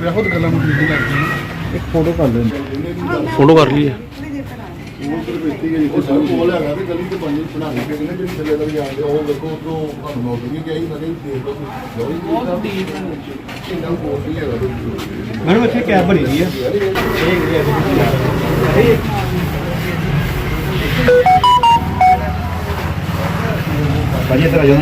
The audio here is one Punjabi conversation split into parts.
ਬਹੁਤ ਗੱਲਾਂ ਨੂੰ ਠੀਕ ਇੱਕ ਫੋਟੋ ਕਰ ਲੈਣ ਫੋਟੋ ਕਰ ਲਈ ਹੈ। ਉਹ ਫਿਰ ਬੇਤੀ ਗਈ ਤੇ ਸਰ ਕੋਲ ਹੈਗਾ ਤੇ ਗਲੀ ਤੇ ਪਾਣੀ ਬਣਾਣੀ ਪਈ ਨਾ ਜਿਹੜੀ ਥੱਲੇ ਤੱਕ ਜਾਂਦੇ ਉਹ ਵੇਖੋ ਉਧਰੋਂ ਹੱਥ ਨੋਕ ਵੀ ਗਈ ਮੈਂ ਦੇਖ ਲਓ ਲੋਈ ਬਹੁਤ ਡੀਪ ਇਹਨਾਂ ਕੋਲ ਵੀ ਹੈਗਾ ਮੈਡਮ ਇੱਥੇ ਕੈਬ ਬਣੀ ਹੋਈ ਹੈ। ਭਾਜੀ ਇੱਧਰ ਆ ਜਾਓ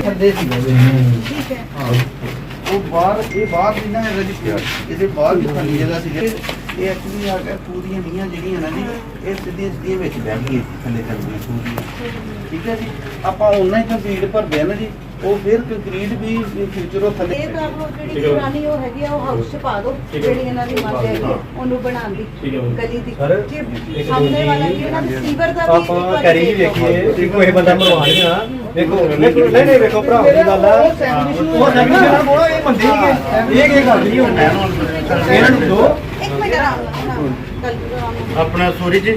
ਉਹ ਬਾਹਰ ਇਹ ਬਾਹਰ ਦੀ ਨਾ ਰਜਿਸਟਰ ਇਹਦੇ ਬਾਹਰ ਵੀ ਖਾਲੀ ਜਗ੍ਹਾ ਸੀ। ਇਹ ਐਕਚੁਅਲੀ ਆ ਗਿਆ ਪੂਰੀਆਂ ਨੀਆਂ ਜਿਹੜੀਆਂ ਨਾ ਜੀ ਇਹ ਸਿੱਧੀਆਂ ਸਿੱਧੀਆਂ ਵਿੱਚ ਬਹਿ ਗਈਆਂ ਥੱਲੇ ਥੱਲੇ ਪੂਰੀਆਂ। ਠੀਕ ਹੈ ਜੀ? ਆਪਾਂ ਉਹਨਾਂ ਹੀ ਕੰਕਰੀਟ ਭਰਦੇ ਆ ਨਾ ਜੀ ਉਹ ਫਿਰ ਕੰਕਰੀਟ ਵੀ ਫਿਊਚਰ ਉਹ ਥੱਲੇ ਇਹ ਕਰ ਲਓ ਜਿਹੜੀ ਪੁਰਾਣੀ ਉਹ ਹੈਗੀ ਆ ਉਹ ਹਾਊਸ ਚ ਪਾ ਦਿਓ ਜਿਹੜੀ ਇਹਨਾਂ ਦੀ ਮੰਗ ਹੈਗੀ ਆ, ਉਹਨੂੰ ਬਣਾਉਣ ਦੀ ਗਲੀ ਦੀ। ਜੇ ਸਾਹਮਣੇ ਵਾਲਾ ਵੀ ਇਹਨਾਂ ਦੀ ਸੀਵਰ ਦਾ ਵੀ ਆਪਾਂ ਕਰੀ ਵੀ। ਵੇਖੀਏ। ਕਿ ਕੋਈ ਬੰਦਾ ਮਰਵਾ ਲਿਆ ਵੇਖੋ ਨਹੀਂ ਨਹੀਂ ਵੇਖੋ ਭਰਾ ਦੀ ਗੱਲ ਆ। ਉਹ ਸੈਂਡਵਿਚ ਬੋਲੋ ਇਹ ਮੰਦੇ ਇਹ ਕੀ ਗੱਲ ਨਹੀਂ ਹੁੰਦਾ ਇਹਨਾਂ ਨੂੰ ਦੋ ਆਪਣਾ ਸੋਰੀ ਜੀ।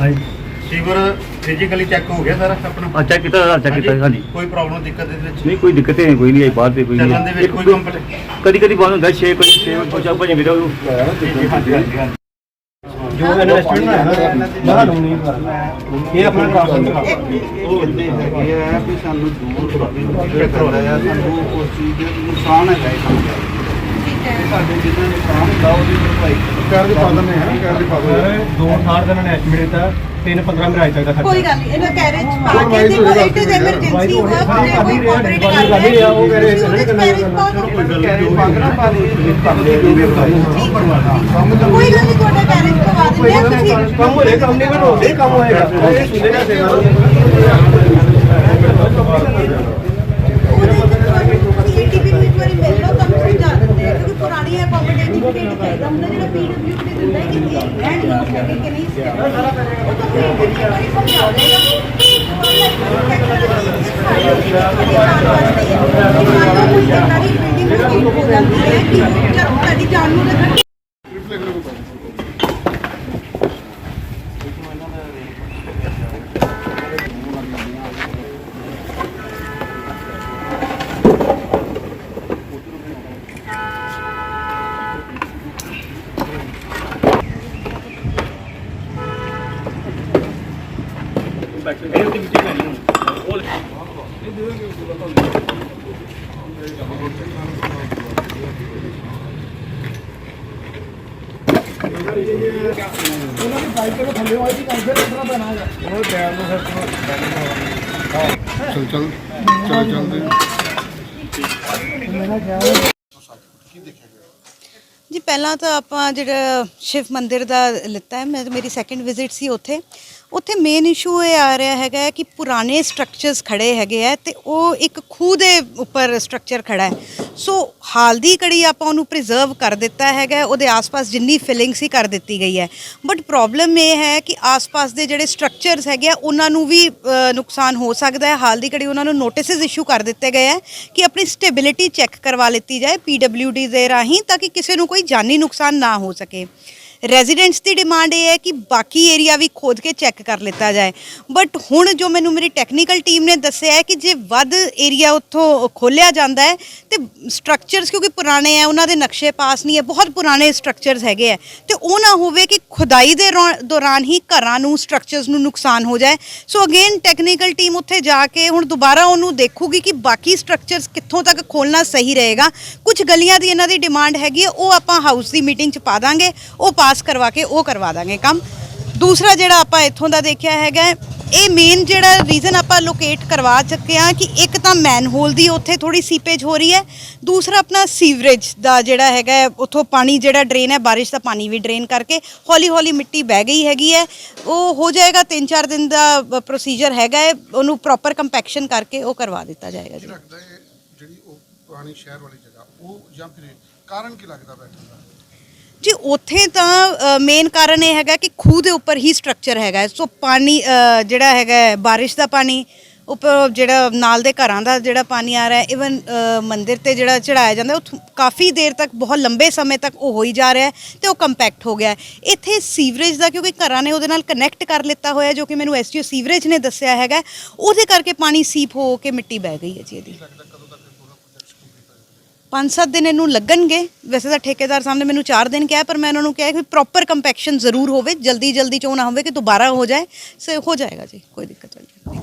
ਹਾਂਜੀ। ਸੀਵਰ ਫਿਜ਼ੀਕਲੀ ਚੈੱਕ ਹੋ ਗਿਆ ਸਾਰਾ ਆਪਣਾ। ਆ ਚੈੱਕ ਕੀਤਾ ਚੈੱਕ ਕੀਤਾ ਹਾਂਜੀ। ਕੋਈ ਪ੍ਰੋਬਲਮ ਦਿੱਕਤ ਇਹਦੇ ਵਿੱਚ? ਨਹੀਂ ਕੋਈ ਦਿੱਕਤ ਨਹੀਂ ਕੋਈ ਨਹੀਂ ਆਈ ਬਾਹਰ ਤੇ ਕੋਈ ਚੱਲਣ ਦੇ ਨਹੀਂ ਵਿੱਚ ਕੋਈ ਕੰਪਲੇਂਟ ਕਦੀ ਕਦੀ ਬੰਦ ਹੁੰਦਾ 6 ਕਦੀ 6 ਵਜੇ ਚਾਹ ਭਾਜੀ ਵੀਡੀਓ। ਜੋ ਇਨਵੈਸਟਮੈਂਟ ਬਣਾਇਆ ਨਾ ਬਾਹਰ ਨਹੀਂ ਕਰਨਾ ਇਹ ਆਪਣਾ ਕਰਾਉਣਾ ਉਹ ਬੰਦੇ ਹੈਗੇ ਆ ਵੀ ਸਾਨੂੰ ਦੂਰ ਕਰਦਾ ਆ ਸਾਨੂੰ ਉਸ ਚੀਜ਼ ਦਾ ਨੁਕਸਾਨ ਹੈਗਾ ਇਹ ਕੰਮ। ਹੈ ਸਾਡੇ ਜਿੰਨਾ ਨੁਕਸਾਨ ਹੁੰਦਾ ਉਹਦੀ ਭਰਪਾਈ ਕਹਿ ਦੇ ਪਾ ਦਿੰਦੇ ਆ ਕਹਿ ਦੇ ਪਾ ਦਿੰਦੇ। ਦੋ ਥਾਰ ਦਾ ਨੇ ਐਸਟੀਮੇਟ ਦਿੱਤਾ 3 15 ਮਿੰਟ ਅਜੇ ਤੱਕ ਕੋਈ ਗੱਲ ਨਹੀਂ ਇਹਨਾਂ ਕੈਰੇਜ ਪਾ ਕੇ ਦੇਖੋ ਇਟ ਇਜ਼ ਐਮਰਜੈਂਸੀ ਵਰਕ ਜੇ ਕੋਈ ਕੋਆਪਰੇਟ ਕਰ ਰਿਹਾ ਨਹੀਂ ਉਹ ਕਹਿ ਰਹੇ ਉਹਦੇ 'ਚ carriage ਪਾ। ਕੈਰੇ ਮੰਗਣਾ ਪਾ ਦੇ ਕੰਮ ਦੀ ਜੋ ਵੀ ਭਰਪਾਈ ਕੋਈ ਗੱਲ ਨਹੀਂ ਤੁਹਾਡਾ ਕੈਰੇਜ ਪਵਾ ਦਿੰਦੇ ਆ ਤੁਸੀਂ ਕੰਮ ਹੋਏ ਕੰਮ ਨਹੀਂ ਬਣਾਉਂਦੇ ਕੰਮ ਹੋਏਗਾ। ਇਹ ਸੁਣਦੇ ਨਾ ਪੀਟੀਪੀ ਨੂੰ ਇੱਕ ਵਾਰੀ ਮਿਲ ਲਓ ਤੁਹਾਨੂੰ ਸਮਝਾ ਦਿੰਦੇ ਆ ਕਿਉਂਕਿ ਪੁਰਾਣੀ ਅਕੋਮੋਡੇਟਿਵ ਪੀਟ ਚਾਹੀਦਾ ਹੁੰਦਾ ਜਿਹੜਾ ਪੀਡਬਲਿਊਡੀ ਦਿੰਦਾ ਹੈ ਕਿ ਇਹ ਲੈਂਡ ਯੂਜ਼ ਹੈਗੇ ਕਿ ਨਹੀਂ ਉਹ ਤਾਂ ਪੀਟੀਪੀ ਇੱਕ ਵਾਰੀ ਸਮਝਾ ਦੇਗਾ ਤੁਹਾਡੀ ਜਾਨ ਨੂੰ ਰੱਖਣਾ ਚੱਲ ਚੱਲ ਚੱਲ ਚੱਲਦੇ ਜੀ ਪਹਿਲਾਂ ਤਾਂ ਆਪਾਂ ਜਿਹੜਾ ਸ਼ਿਵ ਮੰਦਿਰ ਦਾ ਲਿੱਤਾ ਹੈ ਮੈਂ ਮੇਰੀ ਸੈਕੰਡ ਵਿਜ਼ਿਟ ਸੀ ਉੱਥੇ। ਉੱਥੇ ਮੇਨ ਇਸ਼ੂ ਇਹ ਆ ਰਿਹਾ ਹੈਗਾ ਕਿ ਪੁਰਾਣੇ ਸਟਰਕਚਰਸ ਖੜੇ ਹੈਗੇ ਆ ਤੇ ਉਹ ਇੱਕ ਖੂਹ ਦੇ ਉੱਪਰ ਸਟਰਕਚਰ ਖੜਾ ਹੈ। ਸੋ ਹਾਲ ਦੀ ਕੜੀ ਆਪਾਂ ਉਹਨੂੰ ਪ੍ਰੀਜ਼ਰਵ ਕਰ ਦਿੱਤਾ ਹੈਗਾ ਉਹਦੇ ਆਸ-ਪਾਸ ਜਿੰਨੀ ਫਿਲਿੰਗ ਸੀ ਕਰ ਦਿੱਤੀ ਗਈ ਹੈ। ਬਟ ਪ੍ਰੋਬਲਮ ਇਹ ਹੈ ਕਿ ਆਸ-ਪਾਸ ਦੇ ਜਿਹੜੇ ਸਟਰਕਚਰਸ ਹੈਗੇ ਆ, ਉਹਨਾਂ ਨੂੰ ਵੀ ਨੁਕਸਾਨ ਹੋ ਸਕਦਾ ਹੈ। ਹਾਲ ਦੀ ਕੜੀ ਉਹਨਾਂ ਨੂੰ ਨੋਟਿਸਸ ਇਸ਼ੂ ਕਰ ਦਿੱਤੇ ਗਏ ਹੈ ਕਿ ਆਪਣੀ ਸਟੇਬਿਲਿਟੀ ਚੈੱਕ ਕਰਵਾ ਲਿੱਤੀ ਜਾਏ ਪੀਡਬਲਯੂਡੀ ਦੇ ਰਾਹੀਂ, ਤਾਂ ਕਿ ਕਿਸੇ ਨੂੰ ਕੋਈ ਜਾਨੀ ਨੁਕਸਾਨ ਨਾ ਹੋ ਸਕੇ। ਰੈਜ਼ੀਡੈਂਟਸ ਦੀ ਡਿਮਾਂਡ ਇਹ ਹੈ ਕਿ ਬਾਕੀ ਏਰੀਆ ਵੀ ਖੋਦ ਕੇ ਚੈੱਕ ਕਰ ਲਿੱਤਾ ਜਾਏ। ਬਟ ਹੁਣ ਜੋ ਮੈਨੂੰ ਮੇਰੀ ਟੈਕਨੀਕਲ ਟੀਮ ਨੇ ਦੱਸਿਆ ਹੈ ਕਿ ਜੇ ਵੱਧ ਏਰੀਆ ਉੱਥੋਂ ਖੋਲਿਆ ਜਾਂਦਾ ਹੈ, ਤੇ ਸਟਰਕਚਰਸ ਕਿਉਂਕਿ ਪੁਰਾਣੇ ਆ ਉਹਨਾਂ ਦੇ ਨਕਸ਼ੇ ਪਾਸ ਨਹੀਂ ਹੈ, ਬਹੁਤ ਪੁਰਾਣੇ ਸਟਰਕਚਰਸ ਹੈਗੇ ਆ ਤੇ ਉਹ ਨਾ ਹੋਵੇ ਕਿ ਖੁਦਾਈ ਦੇ ਰੌ- ਦੌਰਾਨ ਹੀ ਘਰਾਂ ਨੂੰ ਸਟਰਕਚਰਸ ਨੂੰ ਨੁਕਸਾਨ ਹੋ ਜਾਏ। ਸੋ ਅਗੇਨ ਟੈਕਨੀਕਲ ਟੀਮ ਉੱਥੇ ਜਾ ਕੇ ਹੁਣ ਦੁਬਾਰਾ ਉਹਨੂੰ ਦੇਖੂਗੀ ਕਿ ਬਾਕੀ ਸਟਰਕਚਰਸ ਕਿੱਥੋਂ ਤੱਕ ਖੋਲਣਾ ਸਹੀ ਰਹੇਗਾ। ਕੁਝ ਗਲੀਆਂ ਦੀ ਇਹਨਾਂ ਦੀ ਡਿਮਾਂਡ ਹੈਗੀ ਹੈ, ਉਹ ਆਪਾਂ ਹਾਊਸ ਦੀ ਮੀਟਿੰਗ 'ਚ ਪਾ ਦਾਂਗੇ, ਉਹ ਪਾ ਪਾਸ ਕਰਵਾ ਕੇ ਉਹ ਕਰਵਾ ਦਾਂਗੇ ਕੰਮ। ਦੂਸਰਾ ਜਿਹੜਾ ਆਪਾਂ ਇੱਥੋਂ ਦਾ ਦੇਖਿਆ ਹੈਗਾ, ਇਹ ਮੇਨ ਜਿਹੜਾ ਰੀਜ਼ਨ ਆਪਾਂ ਲੋਕੇਟ ਕਰਵਾ ਚੁੱਕੇ ਆ ਕਿ ਇੱਕ ਤਾਂ ਮੈਨਹੋਲ ਦੀ ਉੱਥੇ ਥੋੜੀ ਸੀਪੇਜ ਹੋ ਰਹੀ ਹੈ, ਦੂਸਰਾ ਆਪਣਾ ਸੀਵਰੇਜ ਦਾ ਜਿਹੜਾ ਹੈਗਾ ਉੱਥੋਂ ਪਾਣੀ ਜਿਹੜਾ ਡਰੇਨ ਹੈ, ਬਾਰਿਸ਼ ਦਾ ਪਾਣੀ ਵੀ ਡਰੇਨ ਕਰਕੇ ਹੌਲੀ ਹੌਲੀ ਮਿੱਟੀ ਬਹਿ ਗਈ ਹੈਗੀ ਹੈ। ਉਹ ਹੋ ਜਾਏਗਾ 3-4 ਦਿਨ ਦਾ ਪ੍ਰੋਸੀਜਰ ਹੈਗਾ ਹੈ, ਉਹਨੂੰ ਪ੍ਰੋਪਰ ਕੰਪੈਕਸ਼ਨ ਕਰਕੇ ਉਹ ਕਰਵਾ ਦਿੱਤਾ ਜਾਏਗਾ ਜੀ। ਲੱਗਦਾ ਹੈ ਜਿਹੜੀ ਉਹ ਪੁਰਾਣੀ ਸ਼ਹਿਰ ਵਾਲੀ ਜਗ੍ਹਾ, ਉਹ ਜਾਂ ਫਿਰ ਕਾਰਨ ਕੀ ਲੱਗਦਾ ਬੈਠਣ ਦਾ? ਜੀ, ਉੱਥੇ ਤਾਂ ਮੇਨ ਕਾਰਨ ਇਹ ਹੈਗਾ ਕਿ ਖੂਹ ਦੇ ਉੱਪਰ ਹੀ ਸਟਰਕਚਰ ਹੈਗਾ ਸੋ ਪਾਣੀ ਜਿਹੜਾ ਹੈਗਾ ਬਾਰਿਸ਼ ਦਾ ਪਾਣੀ ਉੱਪਰ ਜਿਹੜਾ ਨਾਲ ਦੇ ਘਰਾਂ ਦਾ ਜਿਹੜਾ ਪਾਣੀ ਆ ਰਿਹਾ ਹੈ ਇਵਨ ਮੰਦਿਰ ਤੇ ਜਿਹੜਾ ਚੜਾਇਆ ਜਾਂਦਾ ਉਹ ਕਾਫੀ ਦੇਰ ਤੱਕ, ਬਹੁਤ ਲੰਬੇ ਸਮੇਂ ਤੱਕ ਉਹ ਹੋਈ ਜਾ ਰਿਹਾ ਹੈ ਤੇ ਉਹ ਕੰਪੈਕਟ ਹੋ ਗਿਆ ਇੱਥੇ ਸੀਵਰੇਜ ਦਾ ਕਿਉਂਕਿ ਘਰਾਂ ਨੇ ਉਹਦੇ ਨਾਲ ਕਨੈਕਟ ਕਰ ਲਿੱਤਾ ਹੋਇਆ ਜੋ ਕਿ ਮੈਨੂੰ ਐਸਟੀਓ ਸੀਵਰੇਜ ਨੇ ਦੱਸਿਆ ਹੈਗਾ ਉਹਦੇ ਕਰਕੇ ਪਾਣੀ ਸੀਪ ਹੋ ਕੇ ਮਿੱਟੀ ਬਹਿ ਗਈ ਹੈ ਜੀ ਇਹਦੀ। ਪੰਜ ਸੱਤ ਦਿਨ ਇਹਨੂੰ ਲੱਗਣਗੇ। ਵੈਸੇ ਤਾਂ ਠੇਕੇਦਾਰ ਸਾਹਮਣੇ ਮੈਨੂੰ 4 ਦਿਨ ਕਿਹਾ, ਪਰ ਮੈਂ ਉਹਨਾਂ ਨੂੰ ਕਿਹਾ ਕਿ ਪ੍ਰੋਪਰ ਕੰਪੈਕਸ਼ਨ ਜ਼ਰੂਰ ਹੋਵੇ ਜਲਦੀ ਜਲਦੀ ਚੋਂ ਨਾ ਹੋਵੇ ਕਿ ਦੁਬਾਰਾ ਹੋ ਜਾਏ। ਸੋ ਹੋ ਜਾਏਗਾ ਜੀ, ਕੋਈ ਦਿੱਕਤ ਨਹੀਂ।